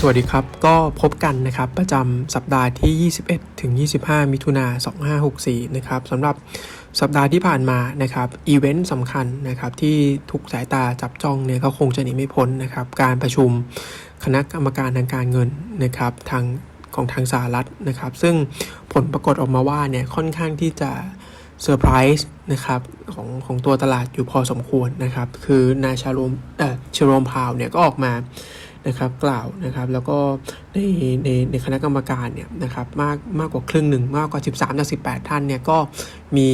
สวัสดีครับ ก็พบกันนะครับประจำสัปดาห์ที่ 21 ถึง 25 มิถุนา2564 นะครับสำหรับสัปดาห์ที่ผ่านมานะครับอีเวนต์สำคัญนะครับที่ทุกสายตาจับจ้องเนี่ยก็คงจะหนีไม่พ้นนะครับการประชุมคณะกรรมการทางการเงินนะครับทางของทางสหรัฐนะครับ ซึ่งผลปรากฏออกมาว่าเนี่ยค่อนข้างที่จะเซอร์ไพรส์นะครับของของตัวตลาดอยู่พอสมควรนะครับ คือนายชาโรมเอ่อชโรมพาวเนี่ยก็ออกมา นะครับกล่าวนะครับแล้วก็ในในในคณะกรรมการเนี่ยนะครับมากมากกว่าครึ่งหนึ่งมากกว่า 13จาก18 ท่านเนี่ยก็มี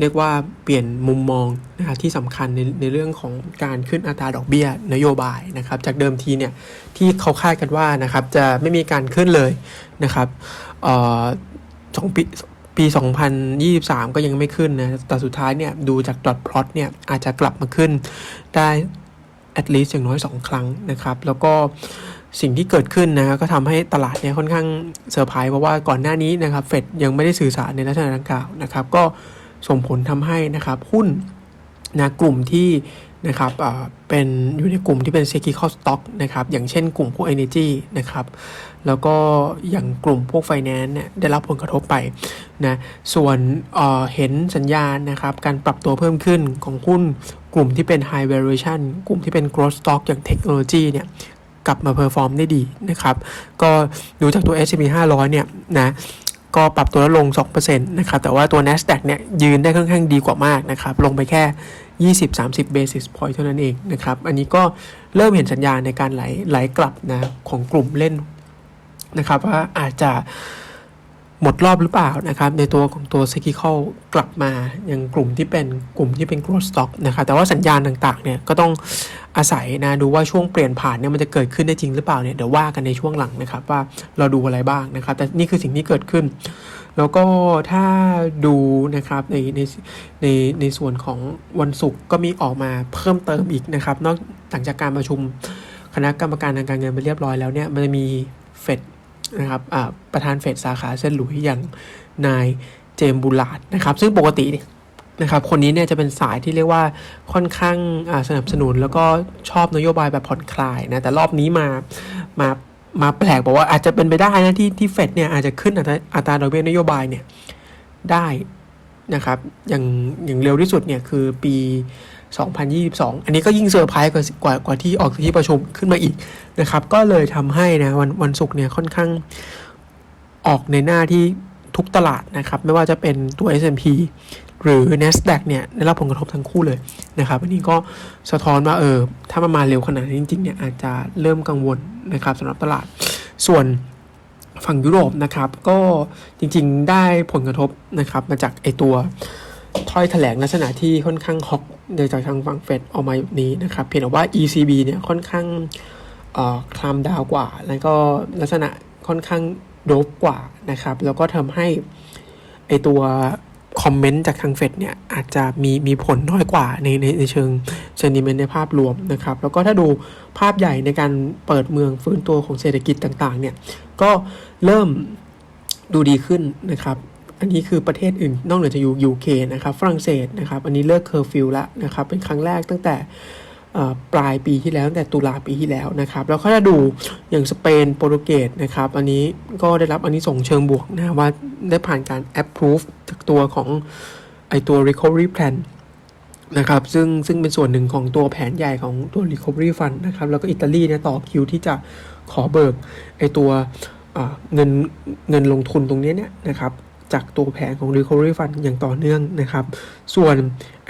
เรียกว่าเปลี่ยนมุมมองนะครับที่สำคัญในในเรื่องของการขึ้นอัตราดอกเบี้ยนโยบายนะครับจากเดิมทีเนี่ยที่เขาคาดกันว่านะครับจะไม่มีการขึ้นเลยนะครับเอ่อสองปีปี 2023 ก็ยังไม่ขึ้นนะ แต่สุดท้ายเนี่ย ดูจากดอทพลอตเนี่ย อาจจะกลับมาขึ้นได้ at least อย่างน้อย 2 ครั้งนะครับ แล้วก็สิ่งที่เกิดขึ้นนะก็ทำให้ตลาดเนี่ยค่อนข้างเซอร์ไพรส์เพราะว่าก่อนหน้านี้นะครับเฟดยังไม่ได้สื่อสารในลักษณะดังกล่าวนะครับ ก็ส่งผลทำให้นะครับหุ้นนะกลุ่มที่นะครับเอ่อเป็นอยู่ในกลุ่มที่เป็น cyclical stock นะครับ อย่างเช่นกลุ่มพวก energy นะครับแล้วก็อย่างกลุ่มพวก finance เนี่ยได้รับผลกระทบไปนะส่วนเเห็นสัญญาณนะครับการปรับตัวเพิ่มขึ้นของหุ้นกลุ่มที่เป็น high valuation กลุ่มที่เป็น growth stock อย่างเทคโนโลยีเนี่ยกลับมาเพอร์ฟอร์มได้ดีนะครับ ก็ดูจากตัว S&P 500 เนี่ยนะก็ปรับตัวลดลง 2%นะครับ แต่ว่าตัว NASDAQ เนี่ยยืนได้ค่อนข้างดีกว่ามากนะครับ ลงไปแค่ 20-30 basis point เท่านั้นเองนะครับ อันนี้ก็เริ่มเห็นสัญญาณในการไหลไหลกลับนะของกลุ่มเล่น นะครับว่าอาจจะหมดรอบหรือเปล่านะครับในตัวของตัว cyclical กลับมาอย่างกลุ่มที่เป็นกลุ่มที่เป็น growth stock นะครับแต่ว่าสัญญาณต่างๆเนี่ยก็ต้องอาศัยนะดูว่าช่วงเปลี่ยนผ่านเนี่ยมันจะเกิดขึ้นได้จริงหรือเปล่าเนี่ยเดี๋ยวว่ากันในช่วงหลังนะครับว่าเราดูอะไรบ้างนะครับ แต่นี่คือสิ่งที่เกิดขึ้น แล้วก็ถ้าดูนะครับในในในในส่วนของวันศุกร์ก็มีออกมาเพิ่มเติมอีกนะครับนอกจากการประชุมคณะกรรมการทางการเงินไปเรียบร้อยแล้วเนี่ยมันจะมีเฟด นะครับประธานเฟดสาขาเซนหลุยอย่างนายเจมบูลาดนะครับ ซึ่งปกตินะครับ คนนี้เนี่ยจะเป็นสายที่เรียกว่าค่อนข้างสนับสนุนแล้วก็ชอบนโยบายแบบผ่อนคลายนะ แต่รอบนี้มา มามาแปลกบอกว่าอาจจะเป็นไปได้นะที่ที่เฟดเนี่ยอาจจะขึ้นอัตราดอกเบี้ยนโยบายเนี่ยได้นะครับ อย่างอย่างเร็วที่สุดเนี่ยคือปี 2022 อันนี้ก็ยิ่งเซอร์ไพรส์กว่ากว่ากว่าที่ออกที่ประชุมขึ้นมาอีกนะครับ ก็เลยทำให้นะวันวันศุกร์เนี่ยค่อนข้างออกในหน้าที่ทุกตลาดนะครับ ไม่ว่าจะเป็นตัว S&P หรือ NASDAQ เนี่ยได้รับผลกระทบทั้งคู่เลยนะครับอันนี้ก็สะท้อนว่าเออถ้ามันมาเร็วขนาดนี้จริงๆเนี่ยอาจจะเริ่มกังวลนะครับสำหรับตลาด ส่วนฝั่งยุโรปนะครับ ก็จริงๆได้ผลกระทบนะครับมาจากไอตัว ถ้อยแถลงลักษณะที่ค่อนข้างฮอกโดยจากทางฝั่งเฟดออกมาแบบนี้นะครับ เพียงแต่ว่า ECB เนี่ยค่อนข้างคลามดาวกว่า แล้วก็ลักษณะค่อนข้างโดบกว่านะครับ แล้วก็ทำให้ไอตัวคอมเมนต์จากทางเฟดเนี่ยอาจจะมีมีผลน้อยกว่าในในในเชิงเซนิเมนต์ในภาพรวมนะครับ แล้วก็ถ้าดูภาพใหญ่ในการเปิดเมืองฟื้นตัวของเศรษฐกิจต่างๆเนี่ยก็เริ่มดูดีขึ้นนะครับ อันนี้คือประเทศอื่นนอกเหนือจากยูเคนะครับฝรั่งเศสนะครับอันนี้เลิกเคอร์ฟิวแล้วนะครับเป็นครั้งแรกตั้งแต่ปลายปีที่แล้วตั้งแต่ตุลาปีที่แล้วนะครับแล้วก็ถ้าดูอย่างสเปนโปรตุเกสนะครับอันนี้ก็ได้รับอันนี้ส่งเชิงบวกนะว่าได้ผ่านการ approve จากตัวของไอตัว recovery plan นะครับซึ่งซึ่งเป็นส่วนหนึ่งของตัวแผนใหญ่ของตัว recovery fund นะครับแล้วก็อิตาลีเนี่ยต่อคิวที่จะขอเบิกไอตัวเงินเงินลงทุนตรงนี้เนี่ยนะครับ จากตัวแผนของ Recovery Fund อย่างต่อเนื่องนะครับ ส่วน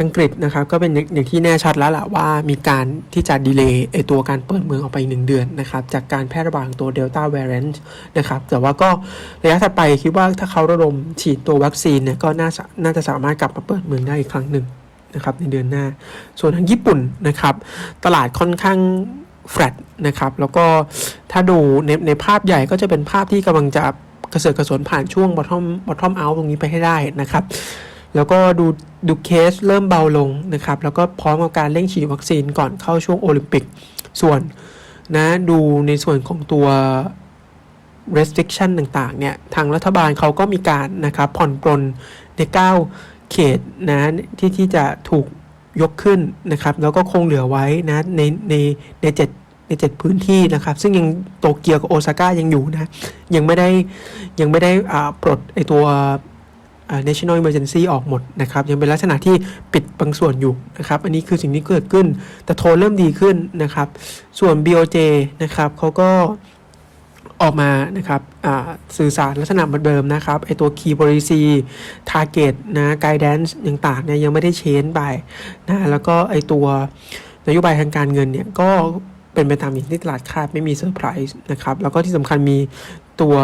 อังกฤษนะครับก็เป็นอย่างที่แน่ชัดแล้วแหละว่ามีการที่จะดีเลย์ไอตัวการเปิดเมืองออกไปหนึ่งเดือนนะครับ จากการแพร่ระบาดของตัว Delta variant นะครับ แต่ว่าก็ระยะถัดไปคิดว่าถ้าเขาระดมฉีดตัววัคซีนเนี่ยก็น่าน่าจะสามารถกลับมาเปิดเมืองได้อีกครั้งหนึ่งนะครับในเดือนหน้า ส่วนทางญี่ปุ่นนะครับ ตลาดค่อนข้างแฟลตนะครับ แล้วก็ถ้าดูในในภาพใหญ่ก็จะเป็นภาพที่กำลังจะ กระเสือกกระสนผ่านช่วง bottom bottom out ตรงนี้ไปให้ได้นะครับ แล้วก็ดูดูเคสเริ่มเบาลงนะครับ แล้วก็พร้อมกับการเร่งฉีดวัคซีนก่อนเข้าช่วงโอลิมปิกส่วนนะดูในส่วนของตัว restriction ต่างๆ เนี่ย ทางรัฐบาลเขาก็มีการนะครับผ่อนปลนใน 9 เขตนะที่ที่จะถูกยกขึ้นนะครับ แล้วก็คงเหลือไว้นะในในใน7 ใน 7 พื้นที่นะครับ ซึ่งยังโตเกียวกับโอซาก้ายังอยู่นะ ยังไม่ได้ยังไม่ได้อ่าปลดไอตัว national emergency ออกหมดนะครับ ยังเป็นลักษณะที่ปิดบางส่วนอยู่นะครับ อันนี้คือสิ่งที่เกิดขึ้น แต่โทนเริ่มดีขึ้นนะครับ ส่วน BOJ นะครับเขาก็ออกมานะครับสื่อสารลักษณะเหมือนเดิมนะครับไอตัว key policy target นะ guidance ต่างๆเนี่ยยังไม่ได้เชนไปนะแล้วก็ไอตัวนโยบายทางการเงินเนี่ยก็ เป็นไปตามอย่างที่ตลาดคาดไม่มีเซอร์ไพรส์นะครับ แล้วก็ที่สำคัญมีตัว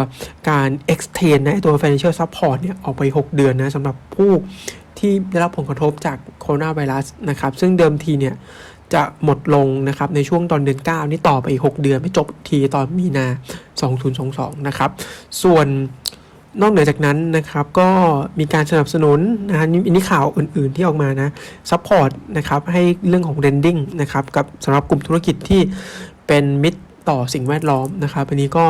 การ extend นะตัว financial support เนี่ยออกไป 6 เดือนนะสำหรับผู้ที่ได้รับผลกระทบจากโคโรนาไวรัสนะครับ ซึ่งเดิมทีเนี่ยจะหมดลงนะครับในช่วงตอนเดือน 9 นี่ต่อไปอีก 6 เดือน ไม่จบทีตอนมีนา 2022 นะครับ ส่วน นอกเหนือจากนั้นนะครับก็มีการสนับสนุนนะฮะนี่อันนี้ข่าวอื่นๆที่ออกมานะซัพพอร์ตนะครับให้เรื่องของ lending นะครับกับสำหรับกลุ่มธุรกิจที่เป็นมิตรต่อสิ่งแวดล้อมนะครับอันนี้ก็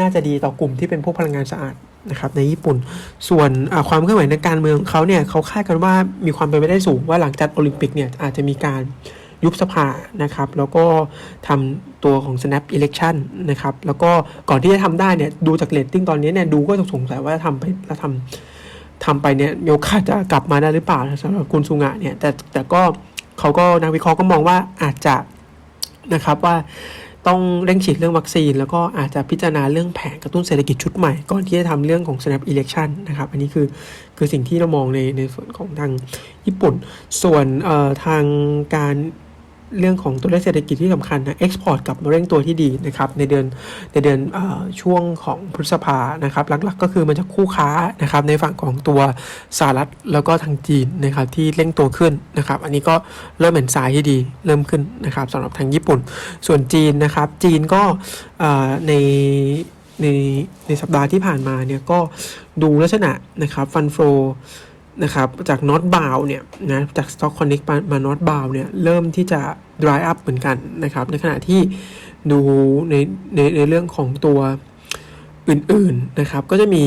น่าจะดีต่อกลุ่มที่เป็นพวกพลังงานสะอาดนะครับในญี่ปุ่นส่วนความเคลื่อนไหวในการเมืองของเขาเนี่ยเขาคาดกันว่ามีความเป็นไปได้สูงว่าหลังจากโอลิมปิกเนี่ยอาจจะมีการ ยุบสภานะครับ แล้วก็ทำตัวของ snap election นะครับ แล้วก็ก่อนที่จะทำได้เนี่ยดูจากเรตติ้งตอนนี้เนี่ยดูก็สงสัยว่าทำไปแล้วทำทำไปเนี่ยมีโอกาสจะกลับมาได้หรือเปล่าสำหรับคุณสุงะเนี่ยแต่แต่ก็เขาก็นักวิเคราะห์ก็มองว่าอาจจะนะครับว่าต้องเร่งฉีดเรื่องวัคซีน แล้วก็อาจจะพิจารณาเรื่องแผนกระตุ้นเศรษฐกิจชุดใหม่ ก่อนที่จะทำเรื่องของ snap election นะครับ อันนี้คือคือสิ่งที่เรามองในในส่วนของทางญี่ปุ่น ส่วนเอ่อทางการ เรื่องของตัวเลขเศรษฐกิจที่สำคัญนะเอ็กซ์พอร์ตกลับมาเร่งตัวที่ดีนะครับในเดือนในเดือนอช่วงของพฤษภานะครับหลักๆ ก็คือมันจะคู่ค้านะครับในฝั่งของตัวสหรัฐแล้วก็ทางจีนนะครับที่เร่งตัวขึ้นนะครับอันนี้ก็เริ่มเห็นสายที่ดีเริ่มขึ้นนะครับสำหรับทางญี่ปุ่น ส่วนจีนนะครับจีนก็ในในในสัปดาห์ที่ผ่านมาเนี่ยก็ดูลักษณะนะครับฟันโฟ นะครับจากน็อตบาวเนี่ยนะจาก Stock Connect มามาน็อตบาวเนี่ยเริ่มที่จะ dry up เหมือนกันนะครับ ในขณะที่ดูในในในเรื่องของตัวอื่นๆนะครับ ก็จะมี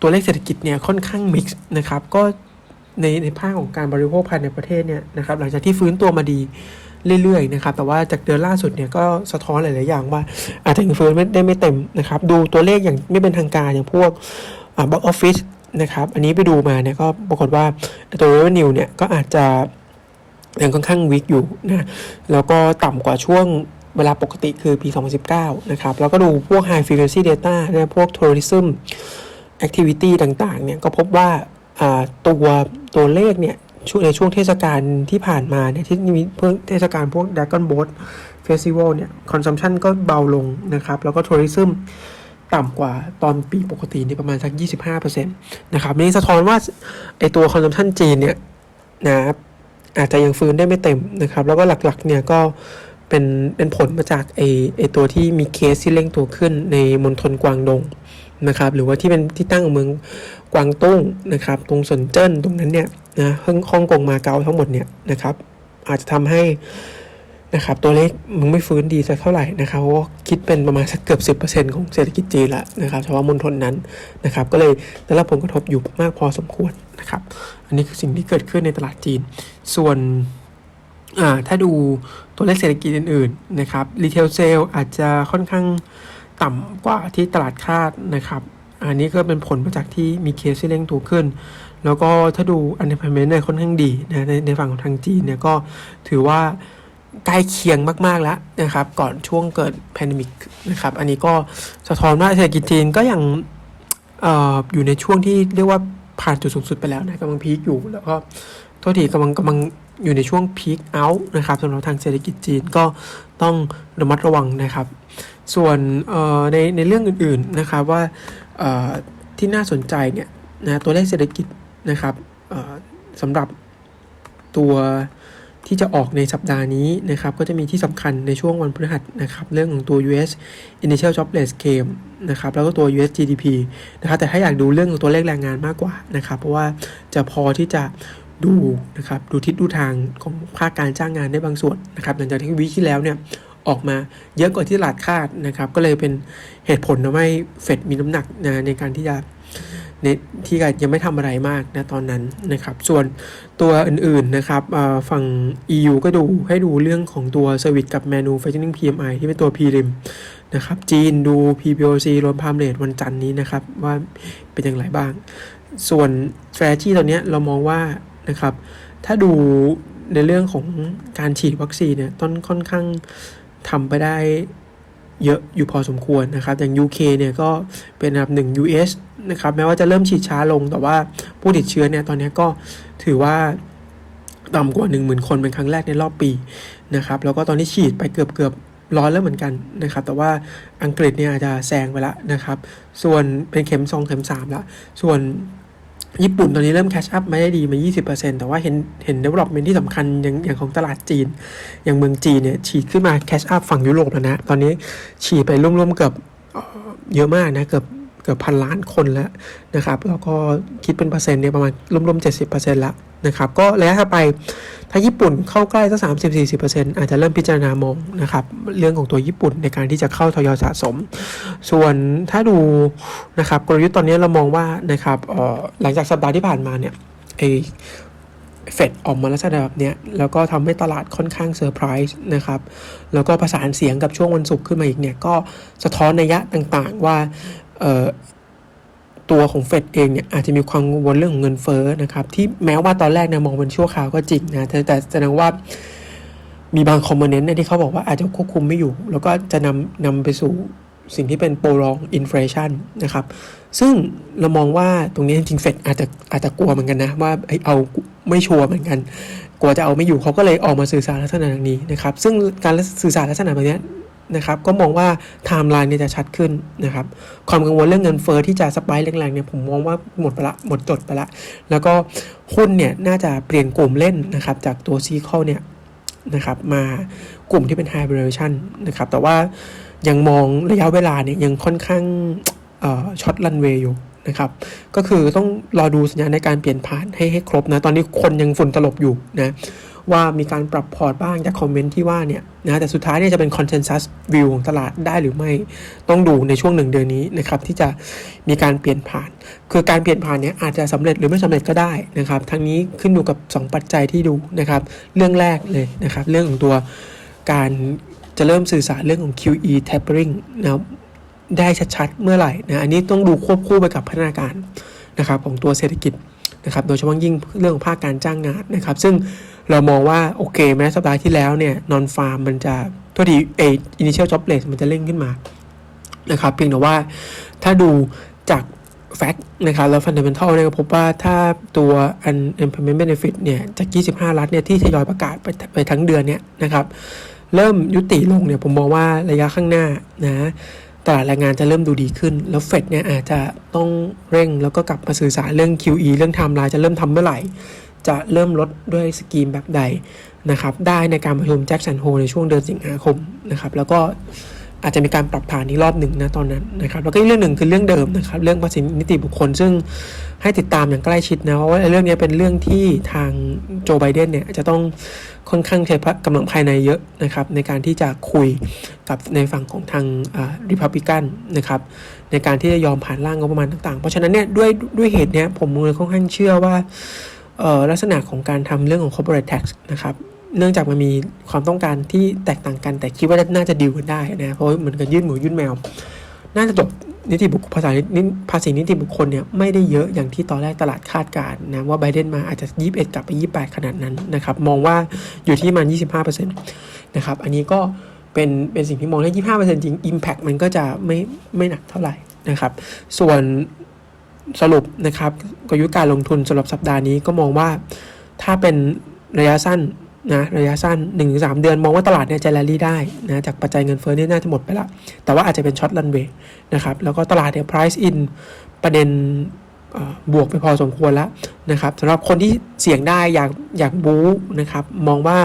ตัวเลขเศรษฐกิจเนี่ยค่อนข้างมิกซ์นะครับ ก็ในในภาคของการบริโภคภายในประเทศเนี่ยนะครับหลังจากที่ฟื้นตัวมาดีเรื่อยๆนะครับ แต่ว่าจากเดือนล่าสุดเนี่ยก็สะท้อนหลายๆอย่างว่า อาจจะยังฟื้นไม่ได้ไม่เต็มนะครับ ดูตัวเลขอย่างไม่เป็นทางการอย่างพวกบ็อกออฟฟิศ นะครับอันนี้ไปดูมาเนี่ยก็ปรากฏว่าตัว revenue เนี่ยก็อาจจะยังค่อนข้างวิกอยู่นะแล้วก็ต่ำกว่าช่วงเวลาปกติคือปี 2019 นะครับแล้วก็ดูพวก high frequency data นะพวก tourism activity ต่างๆ เนี่ยก็พบว่าตัวตัวเลขเนี่ยช่วงในช่วงเทศกาลที่ผ่านมาเนี่ยที่มีเพิ่งเทศกาลพวก Dragon Boat Festival เนี่ย consumption ก็เบาลงนะครับ แล้วก็ tourism ต่ำกว่าตอนปีปกตินี่ประมาณสัก 25%นะครับนี่สะท้อนว่าไอตัว consumption จีนเนี่ยนะครับอาจจะยังฟื้นได้ไม่เต็มนะครับ แล้วก็หลักๆเนี่ยก็เป็นเป็นผลมาจากไอไอตัวที่มีเคสที่เร่งตัวขึ้นในมณฑลกวางดงนะครับ หรือว่าที่เป็นที่ตั้งเมืองกวางตุ้งนะครับ ตรงสนเจิ้นตรงนั้นเนี่ยนะฮ่องฮ่องกงมาเก๊าทั้งหมดเนี่ยนะครับ อาจจะทำให้ นะครับตัวเลขมึงไม่ฟื้นดีสักเท่าไหร่นะครับเพราะคิดเป็นประมาณสักเกือบ 10%ของเศรษฐกิจจีนละนะครับเฉพาะมณฑลนั้นนะครับก็เลยได้รับผลกระทบอยู่มากพอสมควรนะครับอันนี้คือสิ่งที่เกิดขึ้นในตลาดจีน ส่วนถ้าดูตัวเลขเศรษฐกิจอื่นๆนะครับรีเทลเซลอาจจะค่อนข้างต่ำกว่าที่ตลาดคาดนะครับอันนี้ก็เป็นผลมาจากที่มีเคสที่เร่งตัวขึ้น แล้วก็ถ้าดู unemployment เนี่ยค่อนข้างดีนะในในฝั่งของทางจีนเนี่ยก็ถือว่า ใกล้เคียงมากๆแล้วนะครับ ก่อนช่วงเกิดแพนดมิกนะครับ อันนี้ก็สะท้อนว่าเศรษฐกิจจีนก็ยังออยู่ในช่วงที่เรียกว่าผ่านจุดสูงสุดไปแล้วนะกำลังพีคอยู่แล้วก็โทษทีกำลังกำลังอยู่ในช่วงพีคเอาท์นะครับสำหรับทางเศรษฐกิจจีนก็ต้องระมัดระวังนะครับ ส่วนในในเรื่องอื่นๆนะครับว่าที่น่าสนใจเนี่ยนะตัวเลขเศรษฐกิจนะครับสำหรับตัว ที่จะออกในสัปดาห์นี้นะครับก็จะมีที่สำคัญในช่วงวันพฤหัสนะครับเรื่องของตัว US Initial Jobless Claim นะครับแล้วก็ตัว US GDP นะครับแต่ถ้าอยากดูเรื่องของตัวเลขแรงงานมากกว่านะครับเพราะว่าจะพอที่จะดูนะครับดูทิศดูทางของภาคการจ้างงานได้บางส่วนนะครับหลังจากที่วีที่แล้วเนี่ยออกมาเยอะกว่าที่ตลาดคาดนะครับก็เลยเป็นเหตุผลทำให้เฟดมีน้ำหนักนะในการที่จะ ในที่ยังไม่ทำอะไรมากนะตอนนั้นนะครับ ส่วนตัวอื่นๆนะครับฝั่ง EU ก็ดูให้ดูเรื่องของตัว Service กับ Manufacturing PMI ที่เป็นตัว PRIM นะครับ จีนดู PPOC รวมพามเรทวันจันนี้นะครับ ว่าเป็นอย่างไรบ้าง ส่วน strategy ตอนนี้เรามองว่านะครับ ถ้าดูในเรื่องของการฉีดวัคซีนเนี่ยต้นค่อนข้างทำไปได้เยอะอยู่พอสมควรนะครับ อย่าง UK เนี่ยก็เป็นอันดับหนึ่ง US นะครับแม้ว่าจะเริ่มฉีดช้าลง แต่ว่าผู้ติดเชื้อเนี่ยตอนนี้ก็ถือว่าต่ำกว่า 10,000 คนเป็นครั้งแรกในรอบปีนะครับแล้วก็ตอนนี้ฉีดไปเกือบเกือบร้อยแล้วเหมือนกันนะครับ แต่ว่าอังกฤษเนี่ยอาจจะแซงไปแล้วนะครับ ส่วนเป็นเข็ม2เข็ม3ละส่วนญี่ปุ่นตอนนี้เริ่มแคชอัพไม่ได้ดีมา 20%แต่ว่าเห็นเห็น development ที่สำคัญอย่างอย่างของตลาดจีน อย่างเมืองจีนเนี่ยฉีดขึ้นมาแคชอัพฝั่งยุโรปแล้วนะ ตอนนี้ฉีดไปร่วมๆเกือบเยอะมากนะ เกือบ เกือบพันล้านคนแล้วนะครับแล้วก็คิดเป็นเปอร์เซ็นต์เนี่ยประมาณรวมๆ70%ละนะครับก็ระยะถัดไปถ้าญี่ปุ่นเข้าใกล้สักสามสิบสี่สิบเปอร์เซ็นต์อาจจะเริ่มพิจารณามองนะครับเรื่องของตัวญี่ปุ่นในการที่จะเข้าทยอยสะสม ส่วนถ้าดูนะครับกลยุทธ์ตอนนี้เรามองว่านะครับหลังจากสัปดาห์ที่ผ่านมาเนี่ยไอเฟดออกมาลักษณะแบบนี้แล้วก็ทำให้ตลาดค่อนข้างเซอร์ไพรส์นะครับ แล้วก็ประสานเสียงกับช่วงวันศุกร์ขึ้นมาอีกเนี่ย ก็สะท้อนนัยยะต่างๆ ว่า ตัวของเฟดเองเนี่ยอาจจะมีความกังวลเรื่องของเงินเฟ้อนะครับที่แม้ว่าตอนแรกเนี่ยมองเป็นชั่วคราวก็จริงนะแต่แสดงว่ามีบางคอมโพเนนต์เนี่ยที่เขาบอกว่าอาจจะควบคุมไม่อยู่ แล้วก็จะนำนำไปสู่สิ่งที่เป็นโปรลองอินฟลชันนะครับ ซึ่งเรามองว่าตรงนี้จริงเฟดอาจจะอาจจะกลัวเหมือนกันนะ ว่าเอ้เอาไม่ชัวร์เหมือนกัน กลัวจะเอาไม่อยู่เขาก็เลยออกมาสื่อสารลักษณะนี้นะครับ ซึ่งการสื่อสารลักษณะแบบนี้ นะครับก็มองว่าไทม์ไลน์เนี่ยจะชัดขึ้นนะครับความกังวลเรื่องเงินเฟอ้อที่จะสปายแรงๆเนี่ยผมมองว่าหมดไปละหมดจดไปละ แล้วก็หุ้นเนี่ยน่าจะเปลี่ยนกลุ่มเล่นนะครับจากตัวซีคอลเนี่ยนะครับมากลุ่มที่เป็น high valuation นะครับแต่ว่ายังมองระยะเวลาเนี่ยยังค่อนข้างช็อตรันเวย์อยู่นะครับก็คือต้องรอดูสัญญาณในการเปลี่ยนผ่านให้ให้ครบนะตอนนี้คนยังฝุ่นตลบอยู่นะ ว่ามีการปรับพอร์ตบ้างจากคอมเมนต์ที่ว่าเนี่ยนะแต่สุดท้ายเนี่ยจะเป็น consensus view ของตลาดได้หรือไม่ต้องดูในช่วงหนึ่งเดือนนี้นะครับที่จะมีการเปลี่ยนผ่าน คือการเปลี่ยนผ่านเนี่ยอาจจะสำเร็จหรือไม่สำเร็จก็ได้นะครับทั้งนี้ขึ้นอยู่กับ 2 ปัจจัยที่ดูนะครับเรื่องแรกเลยนะครับเรื่องของตัวการจะเริ่มสื่อสารเรื่องของ QE tapering นะครับได้ชัดๆ เมื่อไหร่นะอันนี้ต้องดูควบคู่ไปกับพัฒนาการนะครับของตัวเศรษฐกิจนะครับโดยเฉพาะยิ่งเรื่องของภาคการจ้างงานนะครับ ซึ่ง เรามองว่าโอเคแม้สัปดาห์ที่แล้วเนี่ยนอนฟาร์มมันจะทัวทีเอ initial job rate มันจะเร่งขึ้นมานะครับเพียงแต่ว่าถ้าดูจากแฟกต์นะครับแล้ว fundamental เนี่ยพบว่าถ้าตัว unemployment benefit เนี่ยจาก 25 รัฐเนี่ยที่ทยอยประกาศไปไปทั้งเดือนเนี่ยนะครับเริ่มยุติลงเนี่ยผมมองว่าระยะข้างหน้านะตลาดแรงงานจะเริ่มดูดีขึ้น แล้วเฟดเนี่ยอาจจะต้องเร่งแล้วก็กลับมาสื่อสารเรื่อง QE เรื่องไทม์ไลน์จะเริ่มทำเมื่อไหร่ จะเริ่มลดด้วยสกีมแบบใดนะครับ ได้ในการประชุมแจ็คสันโฮในช่วงเดือนสิงหาคมนะครับ แล้วก็อาจจะมีการปรับฐานอีกรอบหนึ่งนะตอนนั้นนะครับ แล้วก็อีกเรื่องหนึ่งคือเรื่องเดิมนะครับ เรื่องภาษีนิติบุคคล ซึ่งให้ติดตามอย่างใกล้ชิดนะเพราะว่าเรื่องนี้เป็นเรื่องที่ทางโจไบเดนเนี่ยจะต้องค่อนข้างใช้กำลังภายในเยอะนะครับ ในการที่จะคุยกับในฝั่งของทางริพับลิกันนะครับ ในการที่จะยอมผ่านร่างงบประมาณต่างๆ เพราะฉะนั้นเนี่ยด้วยด้วยเหตุเนี้ยผมเลยค่อนข้างเชื่อว่า ลักษณะของการทำเรื่องของ corporate tax นะครับเนื่องจากมันมีความต้องการที่แตกต่างกัน แต่คิดว่าน่าจะดีลกันได้นะเพราะเหมือนกับยื่นหมูยื่นแมว น่าจะจบนิติบุคคลภาษานิภาษีนิติบุคคลเนี่ยไม่ได้เยอะอย่างที่ตอนแรกตลาดคาดการณ์นะว่าไบเดนมาอาจจะ 21 กลับไป 28 ขนาดนั้นนะครับมองว่าอยู่ที่ประมัน 25%นะครับอันนี้ก็เป็นเป็นสิ่งที่มองได้ 25%จริง Impact มันก็จะไม่ไม่หนักเท่าไหร่นะครับส่วน สรุปนะครับกลยุทธ์การลงทุนสำหรับสัปดาห์นี้ก็มองว่าถ้าเป็นระยะสั้นนะระยะสั้น 1-3 เดือนมองว่าตลาดเนี่ยจะแรลลี่ได้นะจากปัจจัยเงินเฟ้อนี่น่าจะหมดไปละแต่ว่าอาจจะเป็นช็อตรันเวย์นะครับแล้วก็ตลาดเนี่ย price in ประเด็นบวกไปพอสมควรแล้วนะครับสำหรับคนที่เสี่ยงได้อยากอยากบู๊นะครับมองว่า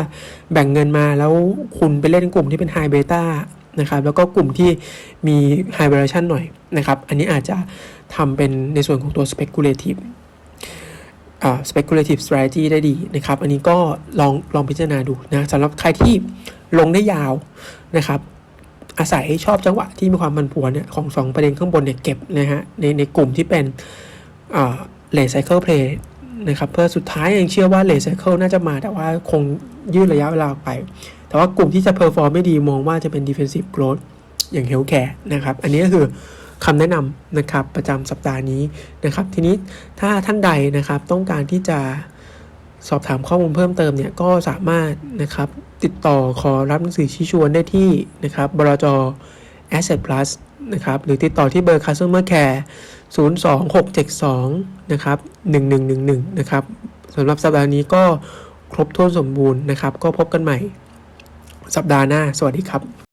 แบ่งเงินมาแล้วคุณไปเล่นกลุ่มที่เป็น high beta นะครับแล้วก็กลุ่มที่มี high valuation หน่อยนะครับอันนี้อาจจะ ทำเป็นในส่วนของตัว speculative อ่า speculative strategy ได้ดีนะครับ อันนี้ก็ลองลองพิจารณาดูนะสำหรับใครที่ลงได้ยาวนะครับอาศัยชอบจังหวะที่มีความมันผวนเนี่ยของสองประเด็นข้างบนเนี่ยเก็บนะฮะในในกลุ่มที่เป็นเลทไซเคิลเพลย์นะครับเพื่อสุดท้ายยังเชื่อว่าเลทไซเคิลน่าจะมาแต่ว่าคงยืดระยะเวลาไป แต่ว่ากลุ่มที่จะเพอร์ฟอร์มไม่ดีมองว่าจะเป็น defensive growth อย่างเฮลแคร์นะครับ อันนี้ก็คือ คำแนะนำนะครับประจำสัปดาห์นี้นะครับ ทีนี้ถ้าท่านใดนะครับต้องการที่จะสอบถามข้อมูลเพิ่มเติมเนี่ยก็สามารถนะครับติดต่อขอรับหนังสือชี้ชวนได้ที่นะครับบลจ Asset Plus นะครับหรือติดต่อที่เบอร์ Customer Care 02672นะครับ1111นะครับสำหรับสัปดาห์นี้ก็ครบถ้วนสมบูรณ์นะครับ ก็พบกันใหม่สัปดาห์หน้า สวัสดีครับ